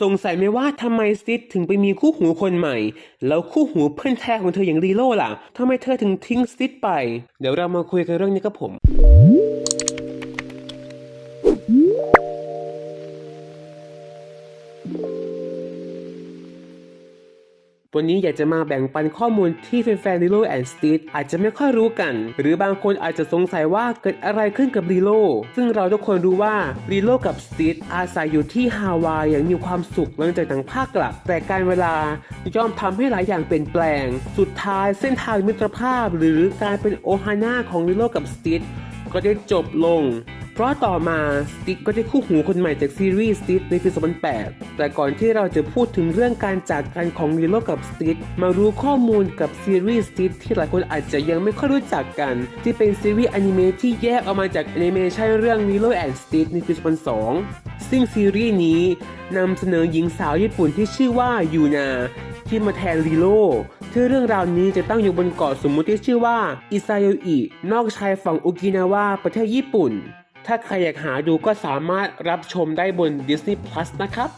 สงสัยไหมว่าทำไมซิดถึงไปมีคู่หูคนใหม่ แล้วคู่หูเพื่อนแท้ของเธออย่างรีโล่ล่ะทำไมเธอถึงทิ้งซิดไป เดี๋ยวเรามาคุยกันเรื่องนี้กับผม วันนี้อยากจะมาแบ่งปันข้อมูลที่แฟนๆ Lilo and Stitch อาจจะไม่ค่อยรู้กัน หรือบางคนอาจจะสงสัยว่าเกิดอะไรขึ้นกับ Lilo ซึ่งเราทุกคนรู้ว่า Lilo กับ Stitch อาศัยอยู่ที่ฮาวายอย่างมีความสุขหลังจากหนังภาคกลับแต่การเวลาย่อมทำให้หลายอย่างเปลี่ยนแปลง สุดท้ายเส้นทางมิตรภาพ หรือการเป็นโอฮาน่าของ Lilo กับ Stitch ก็ได้จบลง ราะต่อมาสติ๊กก็ได้คู่หูคนใหม่จากซีรีส์สติ๊กในปี 2008 แต่ก่อนที่เราจะพูดถึงเรื่องการจากกันของลีโลกับสติ๊กมารู้ข้อมูลกับซีรีส์สติ๊กที่หลายคนอาจจะยังไม่ค่อยรู้จักกัน ที่เป็นซีรีส์อนิเมะที่แยกออกมาจากแอนิเมชันเรื่อง Lilo and Stitch ในปี 2002 ซึ่งซีรีส์นี้นำเสนอหญิงสาวญี่ปุ่นที่ชื่อว่ายูนาที่มาแทนลีโลที่เรื่องราวนี้จะตั้งอยู่บนเกาะสมมุติที่ชื่อว่าอิซาโยอินอกชายฝั่งโอกินาวาประเทศญี่ปุ่น ถ้าใครอยากหาดูก็สามารถรับชมได้บน Disney Plus นะครับ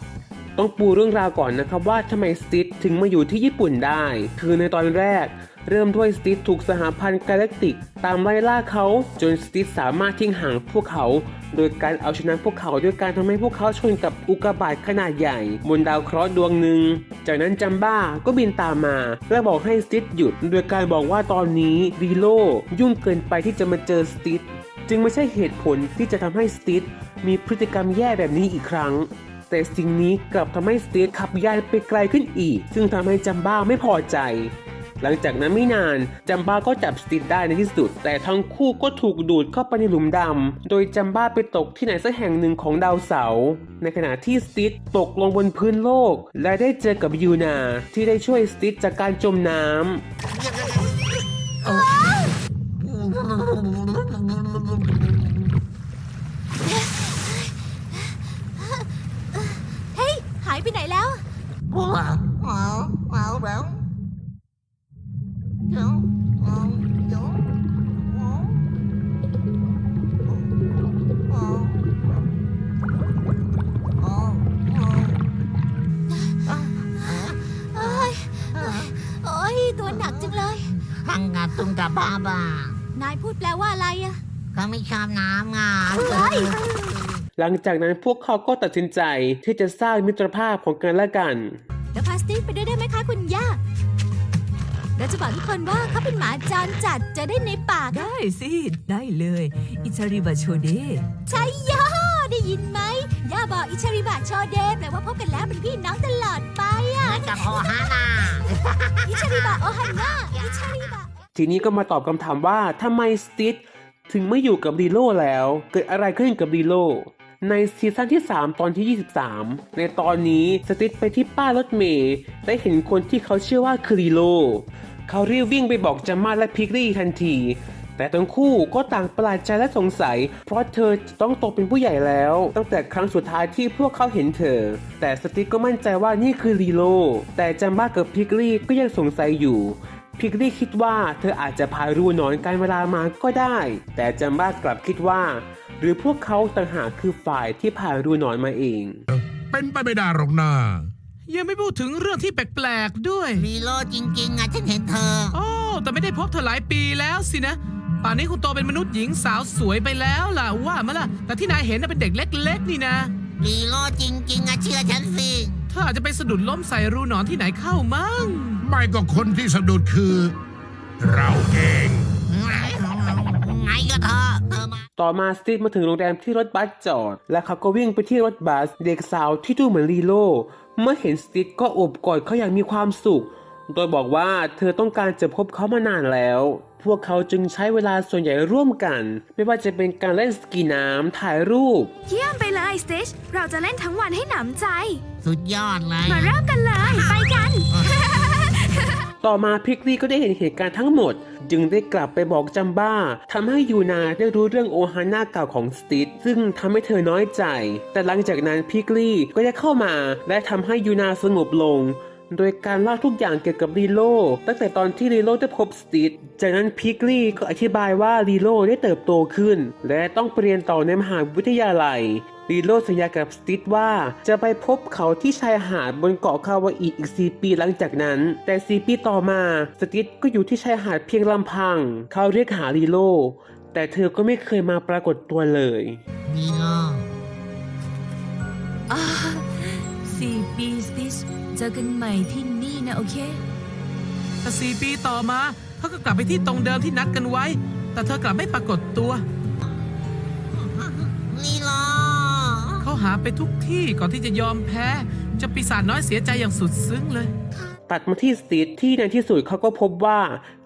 ต้องปูเรื่องราวก่อนนะครับว่าทำไมสติทถึงมาอยู่ที่ญี่ปุ่นได้ คือในตอนแรก เริ่มด้วยสติทถูกสหพันธ์กาแล็กติก ตามไล่ล่าเขา จนสติทสามารถทิ้งห่างพวกเขา โดยการเอาชนะพวกเขาด้วยการทำให้พวกเขาชนกับอุกกาบาตขนาดใหญ่ บนดาวเคราะห์ดวงหนึ่ง จากนั้นจัมบ้าก็บินตามมา และบอกให้สติทหยุด โดยการบอกว่าตอนนี้วีโลยุ่งเกินไปที่จะมาเจอสติท จึงไม่ใช่เหตุผลที่จะทำให้สตีทมีพฤติกรรมแย่แบบนี้อีกครั้ง แต่สิ่งนี้กลับทำให้สตีทขับยานไปไกลขึ้นอีก ซึ่งทำให้จัมบ้าไม่พอใจ หลังจากนั้นไม่นานจัมบ้าก็จับสตีทได้ในที่สุด แต่ทั้งคู่ก็ถูกดูดเข้าไปในหลุมดำโดยจัมบ้าไปตกที่ไหนสักแห่งหนึ่งของดาวเสาร์ในขณะที่สตีทตกลงบนพื้นโลก และได้เจอกับยูนาที่ได้ช่วยสตีทจากการจมน้ำ โอ้ยตัวหนักจังเลย Hanggat tung ka baba. นายพูดแปลว่าอะไรอะ Kami siyam na nga. เฮ้ย หลังจากนั้นพวกเขาก็ตัดสินใจที่จะสร้างมิตรภาพของกันและกัน แล้วพาสติกไปด้วยได้ไหมคะคุณย่าเราจะบอกทุกคนว่าเขาเป็นหมาจรจัดเจะได้ในป่าค่ะได้สิ ได้เลย อิชาริบะโชเดใช่ย่อได้ยินไหมย่าบอกอิชาริบะโชเดแปลว่าพบกันแล้วเป็นพี่น้องตลอดไปอะ Nagka ohana. อิชาริบะโอฮันน่าอิชาริบะ ทีนี้ก็มาตอบคำถามว่าทำไมสติทถึงไม่อยู่กับลีโลแล้ว เกิดอะไรขึ้นกับลีโล ในซีซั่นที่ 3 ตอนที่ 23 ในตอนนี้สติทไปที่ป้ายรถเมย์ได้เห็นคนที่เขาเชื่อว่าคือลีโล เขารีบวิ่งไปบอกจัมาและพิกลี่ทันที แต่ทั้งคู่ก็ต่างประหลาดใจและสงสัย เพราะเธอจะต้องโตเป็นผู้ใหญ่แล้ว ตั้งแต่ครั้งสุดท้ายที่พวกเขาเห็นเธอ แต่สติทก็มั่นใจว่านี่คือลีโล แต่จัมากับพิกลี่ก็ยังสงสัยอยู่พิกลี่คิดว่าเธออาจจะพารูนอนการเวลามาก็ได้ แต่จัมบ้ากลับคิดว่า หรือพวกเขาต่างหากคือฝ่ายที่พารูหนอนมาเอง เป็นไปไม่ได้หรอกนะยังไม่พูดถึงเรื่องที่แปลกๆด้วยลีโลจริงๆอะฉันเห็นเธอ โอ้ แต่ไม่ได้พบเธอหลายปีแล้วสินะ ป่านนี้คุณโตเป็นมนุษย์หญิงสาวสวยไปแล้วล่ะ ว่ามาล่ะ แต่ที่นายเห็นน่ะเป็นเด็กเล็ก ๆ นี่นะลีโลจริงๆอะเชื่อฉันสิเธออาจจะไปสะดุดล้มใส่รูหนอนที่ไหนเข้ามั้ง ไม่ก็คนที่สะดุดคือ เราเอง ไงก็เธอเธอมา ต่อมาสตีฟมาถึงโรงแรมที่รถบัสจอด และเขาก็วิ่งไปที่รถบัสเด็กสาวที่ดูเหมือนลีโลเมื่อเห็นสตีฟก็โอบกอดเขาอย่างมีความสุข โดยบอกว่าเธอต้องการจะพบเขามานานแล้ว พวกเขาจึงใช้เวลาส่วนใหญ่ร่วมกัน ไม่ว่าจะเป็นการเล่นสกีน้ำถ่ายรูป เยี่ยมไปเลยสติชเราจะเล่นทั้งวันให้หนำใจ สุดยอดเลย มาเริ่มกันเลย ไปกัน ต่อมาพิกลี่ก็ได้เห็นเหตุการณ์ทั้งหมด จึงได้กลับไปบอกจัมบ้าทำให้ยูนาได้รู้เรื่องโอฮาน่าเก่าของสติทซึ่งทำให้เธอน้อยใจ แต่หลังจากนั้นพิกลี่ก็ได้เข้ามาและทำให้ยูนาสงบลง โดยการเล่าทุกอย่างเกี่ยวกับลีโลตั้งแต่ตอนที่ลีโลได้พบสตีดจากนั้นพิกลี่ก็อธิบายว่าลีโลได้เติบโตขึ้น และต้องไปเรียนต่อในมหาวิทยาลัยลีโลสัญญากับสติทว่าจะไปพบเขาที่ชายหาดบนเกาะคาวาอิอีก 4 ปีหลังจากนั้น แต่ 4 ปีต่อมาสติทก็อยู่ที่ชายหาดเพียงลำพัง เขาเรียกหาลีโล แต่เธอก็ไม่เคยมาปรากฏตัวเลยลีโลอ่าสี่ ปีสติชเจอกันใหม่ที่นี่นะโอเค แต่สี่ปีต่อมาเขาก็กลับไปที่ตรงเดิมที่นัดกันไว้ แต่เธอกลับไม่ปรากฏตัว ลีโลเขาหาไปทุกที่ก่อนที่จะยอมแพ้เจะปีศาจน้อยเสียใจอย่างสุดซึ้งเลย ตัดมาที่สตีทที่ในที่สุดเขาก็พบว่า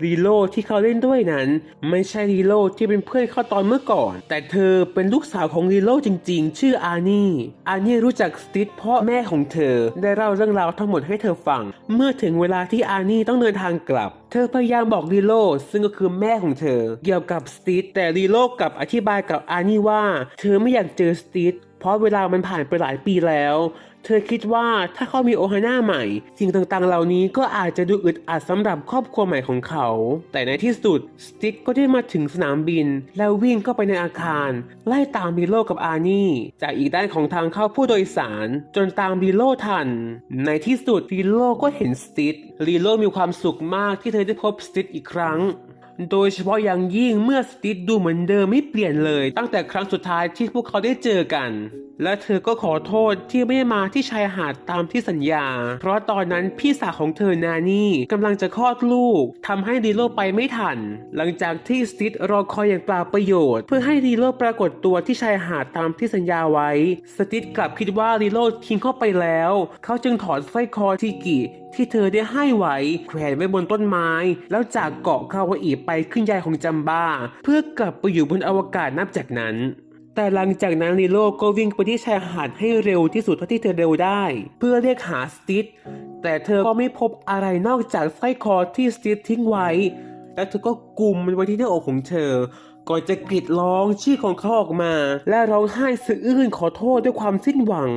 ลีโลที่เขาเล่นด้วยนั้น ไม่ใช่ลีโลที่เป็นเพื่อนเขาตอนเมื่อก่อน แต่เธอเป็นลูกสาวของลีโลจริงๆ ชื่ออานี่อานี่รู้จักสตีทเพราะแม่ของเธอได้เล่าเรื่องราวทั้งหมดให้เธอฟัง เมื่อถึงเวลาที่อานี่ต้องเดินทางกลับเธอพยายามบอกลีโลซึ่งก็คือแม่ของเธอ เกี่ยวกับสตีทแต่ลีโลกลับอธิบายกับอานี่ว่า เธอไม่อยากเจอสตีทเพราะเวลามันผ่านไปหลายปีแล้ว เธอคิดว่าถ้าเขามีโอฮาน่าใหม่ สิ่งต่างๆ เหล่านี้ก็อาจจะดูอึดอัดสำหรับครอบครัวใหม่ของเขา แต่ในที่สุดสติ๊กก็ได้มาถึงสนามบิน แล้ววิ่งเข้าไปในอาคาร ไล่ตามบีโลกับอานี่ จากอีกด้านของทางเข้าผู้โดยสาร จนตามบีโลทัน ในที่สุดบีโลก็เห็นสติ๊กลีโลมีความสุขมากที่เธอได้พบสติ๊กอีกครั้งโดยเฉพาะอย่างยิ่งเมื่อสติทดูเหมือนเดิมไม่เปลี่ยนเลย ตั้งแต่ครั้งสุดท้ายที่พวกเขาได้เจอกัน และเธอก็ขอโทษที่ไม่ได้มาที่ชายหาดตามที่สัญญา เพราะตอนนั้นพี่สาวของเธอนานี่กำลังจะคลอดลูกทำให้ดีโลไปไม่ทัน หลังจากที่สติทรอคอยอย่างเปล่าประโยชน์ เพื่อให้ดีโลปรากฏตัวที่ชายหาดตามที่สัญญาไว้ สติทกลับคิดว่าดีโลทิ้งเข้าไปแล้ว เขาจึงถอดสร้อยคอทิกิที่เธอได้ให้ไว้แขวนไว้บนต้นไม้ แล้วจากเกาะคาวาอิไปขึ้นยายของจัมบ้า เพื่อกลับไปอยู่บนอวกาศนับจากนั้น แต่หลังจากนั้นลีโลก็วิ่งไปที่ชายหาดให้เร็วที่สุดเท่าที่เธอเร็วได้ เพื่อเรียกหาสติทแต่เธอก็ไม่พบอะไรนอกจากสร้อยคอที่สติททิ้งไว้ และเธอก็กุมมันไว้ที่หน้าอกของเธอ ก่อนจะกรีดร้องชื่อของเขาออกมา และร้องไห้สะอื้นขอโทษด้วยความสิ้นหวัง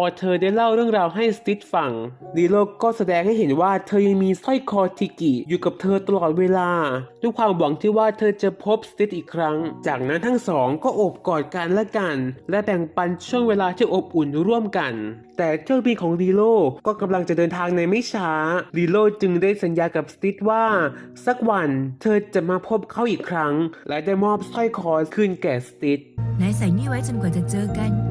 อเธอได้เล่าเรื่องราวให้สติทฟังลีโลก็แสดงให้เห็นว่าเธอยังมีสร้อยคอทิกิอยู่กับเธอตลอดเวลา ด้วยความหวังที่ว่าเธอจะพบสติทอีกครั้ง จากนั้นทั้งสองก็โอบกอดกันและกัน และแบ่งปันช่วงเวลาที่อบอุ่นร่วมกัน แต่เที่ยวบินของลีโลก็กำลังจะเดินทางในไม่ช้าลีโลจึงได้สัญญากับสติทว่า สักวันเธอจะมาพบเขาอีกครั้ง และได้มอบสร้อยคอคืนแก่สติทนายใส่นี่ไว้จนกว่าจะเจอกัน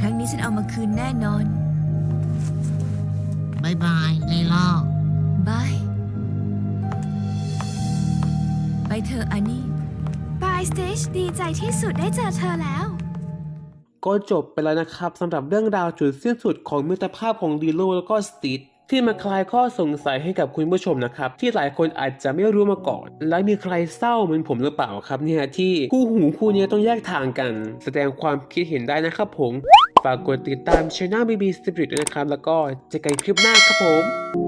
ครั้งนี้ฉันเอามาคืนแน่นอน บายบายลีโลบาย ไปเถอะอันนี้บายสเตชดีใจที่สุดได้เจอเธอแล้ว ก็จบไปแล้วนะครับสำหรับเรื่องราวจุดสิ้นสุดของมิตรภาพของดีโลแล้วก็สติท ที่มาคลายข้อสงสัยให้กับคุณผู้ชมนะครับ ที่หลายคนอาจจะไม่รู้มาก่อน และมีใครเศร้าเหมือนผมหรือเปล่าครับเนี่ยที่คู่หูคู่นี้ต้องแยกทางกัน แสดงความคิดเห็นได้นะครับผมฝากกดติดตามช่อง BB Spirit ด้วยนะครับ แล้วก็เจอกันคลิปหน้าครับผม